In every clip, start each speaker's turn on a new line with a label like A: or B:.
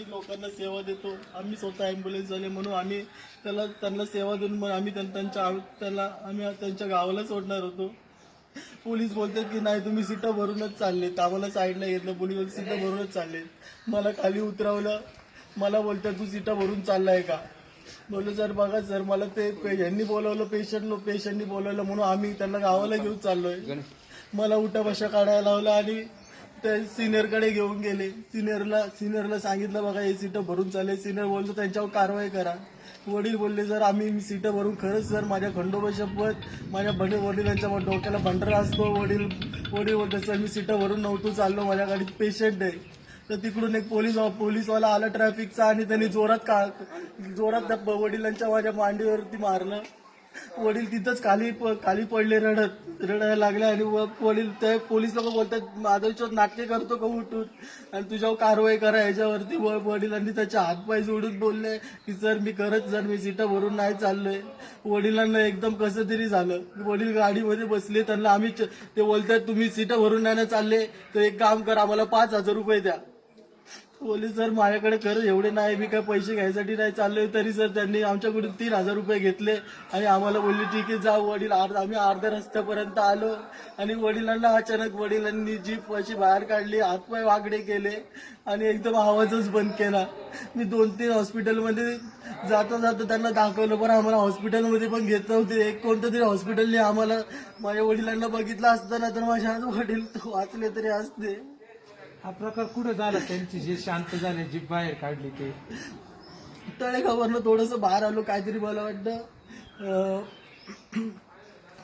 A: आम्ही लोकांना सेवा देतो. आम्ही स्वतः ॲम्ब्युलन्स झाले म्हणून आम्ही त्याला त्यांना सेवा देऊन मग आम्ही त्यां- त्यांच्या आव- त्याला आम्ही त्यांच्या गावाला सोडणार होतो. पोलीस बोलतात की नाही तुम्ही सीटं भरूनच चाललेत. आम्हाला साईडला घेतलं पोलीस सीटं भरूनच चाललेत. मला खाली उतरवलं. मला बोलतात तू सीटं भरून चाललाय का? बोललो सर बघा सर मला ते पे- यांनी बोलवलं पेशंट पेशंटनी बोलवलं म्हणून आम्ही त्यांना गावाला घेऊन चाललोय. मला उठा बशा काढायला लावलं आणि ते सिनियरकडे घेऊन गेले. सिनियरला सिनियरला सांगितलं बघा हे सीटं भरून चालले. सिनियर बोलतो त्यांच्यावर कारवाई करा. वडील बोलले सर आम्ही सीटं भरून खरंच सर माझ्या खंडोबा शपथ माझ्या बडे वडिलांच्या डोक्याला भंडारा असतो वडील वडील बोलतो सर मी सीटं भरून नव्हतो चाललो माझ्या गाडीत पेशंट आहे. तर तिकडून एक पोलीस पोलीसवाला आला ट्रॅफिकचा आणि त्यांनी जोरात का जोरात त्या वडिलांच्या माझ्या मांडीवरती मारलं. वडील तिथंच खाली प- खाली पडले रडत रडायला लागले आणि व- वडील ते पोलीस लोक बोलतात माधवच्यावर नाट्य करतो का उठून? आणि तुझ्यावर कारवाई करा. याच्यावरती व- वडिलांनी त्याचे हातपाय जोडून बोलले की सर मी करत जर मी सीटा भरून नाही चाललोय. वडिलांना एकदम कसं तरी झालं. वडील गाडीमध्ये बसले त्यांना आम्ही ते बोलतात तुम्ही सीटा भरून नाही चालले तर एक काम करा आम्हाला पाच हजार रुपये द्या. पोलीस सर माझ्याकडे खरंच एवढे नाही मी काय पैसे घ्यायसाठी नाही चाललोय तरी सर त्यांनी आमच्याकडून तीन हजार रुपये घेतले आणि आम्हाला बोलले ठीक आहे जा वडील अर्ध आम्ही अर्ध्या रस्त्यापर्यंत आलो आणि वडिलांना अचानक वडिलांनी जीप अशी बाहेर काढली हातपाय वाकडे केले आणि एकदम आवाजच बंद केला. मी दोन तीन हॉस्पिटलमध्ये जाता जाता त्यांना दाखवलं पण आम्हाला हॉस्पिटलमध्ये पण घेत नव्हते. एक कोणतं तरी हॉस्पिटलने आम्हाला माझ्या वडिलांना बघितलं असतं ना तर माझ्या आज वडील वाचले तरी असते.
B: हा प्रकार कुठं झाला? त्यांची जे शांत झाले जीप बाहेर काढली ते.
A: तळेगाववरनं थोडस बाहेर आलो काहीतरी मला वाटतं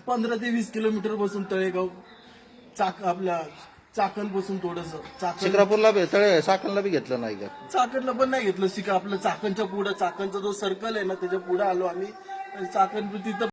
A: पंधरा ते वीस किलोमीटर बसून तळेगाव चाक आपल्या चाकण बसून थोडस चाकण
C: शिक्रापूरला बी तळे साखरला बी घेतलं नाही का?
A: चाकणला पण नाही घेतलं शिका आपलं चाकणच्या पुढं चाकणचा जो सर्कल आहे ना त्याच्या पुढे आलो आम्ही. आणि चाकण तिथं